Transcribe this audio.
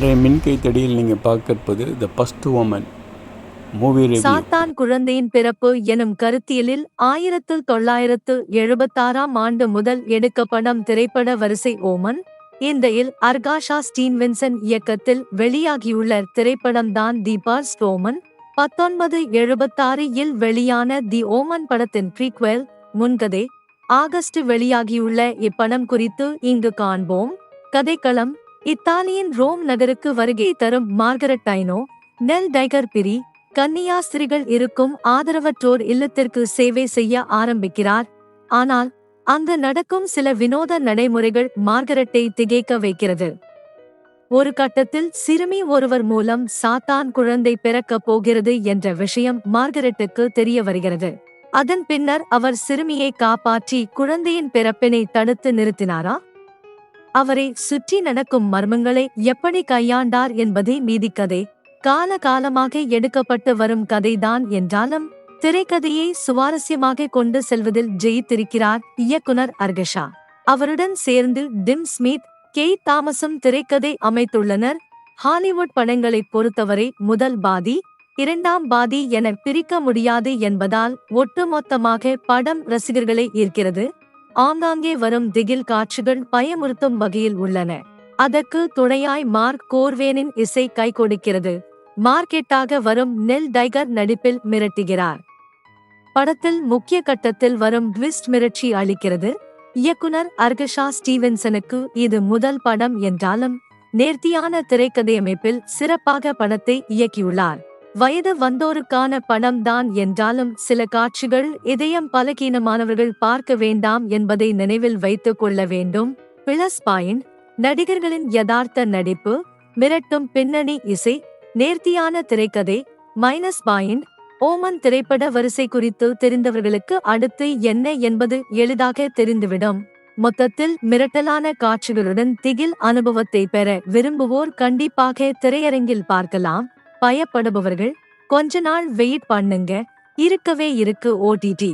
இன்றைய மின்கை தடியில் நீங்கள் பார்க்கப்பது த ஃபஸ்ட் உமன் மூவி சாத்தான் குழந்தையின் பிறப்பு எனும் கருத்தியலில் ஆயிரத்து தொள்ளாயிரத்து எழுபத்தாறாம் ஆண்டு முதல் எடுக்கப்படும் திரைப்பட வரிசை ஓமன் இந்த இல் அர்காஷா ஸ்டீன்வின்சன் இயக்கத்தில் வெளியாகியுள்ள திரைப்படம்தான் தி பர்ஸ்ட் ஓமன் பத்தொன்பது எழுபத்தாறு இல் வெளியான தி ஓமன் படத்தின் ப்ரீக்வெல் முன்கதை. ஆகஸ்ட் வெளியாகியுள்ள இப்படம் குறித்து இங்கு காண்போம். கதைக்களம் இத்தாலியின் ரோம் நகருக்கு வருகை தரும் மார்கரெட் டைனோ நெல் டைகர் பிரி கன்னியாஸ்திரிகள் இருக்கும் ஆதரவற்றோர் இல்லத்திற்கு சேவை செய்ய ஆரம்பிக்கிறார். ஆனால் அங்கு நடக்கும் சில வினோத நடைமுறைகள் மார்கரெட்டை திகைக்க வைக்கிறது. ஒரு கட்டத்தில் சிறுமி ஒருவர் மூலம் சாத்தான் குழந்தை பிறக்கப் போகிறது என்ற விஷயம் மார்கரெட்டுக்கு தெரிய வருகிறது. அதன் பின்னர் அவர் சிறுமியை காப்பாற்றி குழந்தையின் பிறப்பினை தடுத்து நிறுத்தினாரா? அவரை சுற்றி நடக்கும் மர்மங்களை எப்படி கையாண்டார் என்பதே மீதிக்கதை கால காலமாக எடுக்கப்பட்டு வரும் கதைதான் என்றாலும் திரைக்கதையை சுவாரஸ்யமாக கொண்டு செல்வதில் ஜெயித்திருக்கிறார் இயக்குனர் அர்கஷா. அவருடன் சேர்ந்து டிம் ஸ்மித் கே. தாமஸும் திரைக்கதை அமைத்துள்ளனர். ஹாலிவுட் படங்களைப் பொறுத்தவரை முதல் பாதி இரண்டாம் பாதி என பிரிக்க முடியாது என்பதால் ஒட்டுமொத்தமாக படம் ரசிகர்களை ஈர்க்கிறது. ஆங்காங்கே வரும் திகில் காட்சிகள் பயமுறுத்தும் வகையில் உள்ளன. அதற்கு துணையாய் மார்க் கோர்வேனின் இசை கை கொடுக்கிறது. மார்க்கெட்டாக வரும் நெல் டைகர் நடிப்பில் மிரட்டுகிறார். படத்தில் முக்கிய கட்டத்தில் வரும் ட்விஸ்ட் மிரட்சி அளிக்கிறது. இயக்குனர் அர்கஷா ஸ்டீவென்சனுக்கு இது முதல் படம் என்றாலும் நேர்த்தியான திரைக்கதையமைப்பில் சிறப்பாக படத்தை இயக்கியுள்ளார். வயது வந்தோருக்கான பணம்தான் என்றாலும் சில காட்சிகள் இதயம் பலகீனமானவர்கள் பார்க்க வேண்டாம் என்பதை நினைவில் வைத்துக் கொள்ள வேண்டும். பிளஸ் பாயிண்ட் நடிகர்களின் யதார்த்த நடிப்பு மிரட்டும் பின்னணி இசை நேர்த்தியான திரைக்கதை. மைனஸ் பாயிண்ட் ஓமன் திரைப்பட வரிசை குறித்து தெரிந்தவர்களுக்கு அடுத்து என்ன என்பது எளிதாக தெரிந்துவிடும். மொத்தத்தில் மிரட்டலான காட்சிகளுடன் திகில் அனுபவத்தை பெற விரும்புவோர் கண்டிப்பாக திரையரங்கில் பார்க்கலாம். பயப்படுபவர்கள் கொஞ்ச நாள் வெயிட் பண்ணுங்க. இருக்கவே இருக்கு ஓடிடி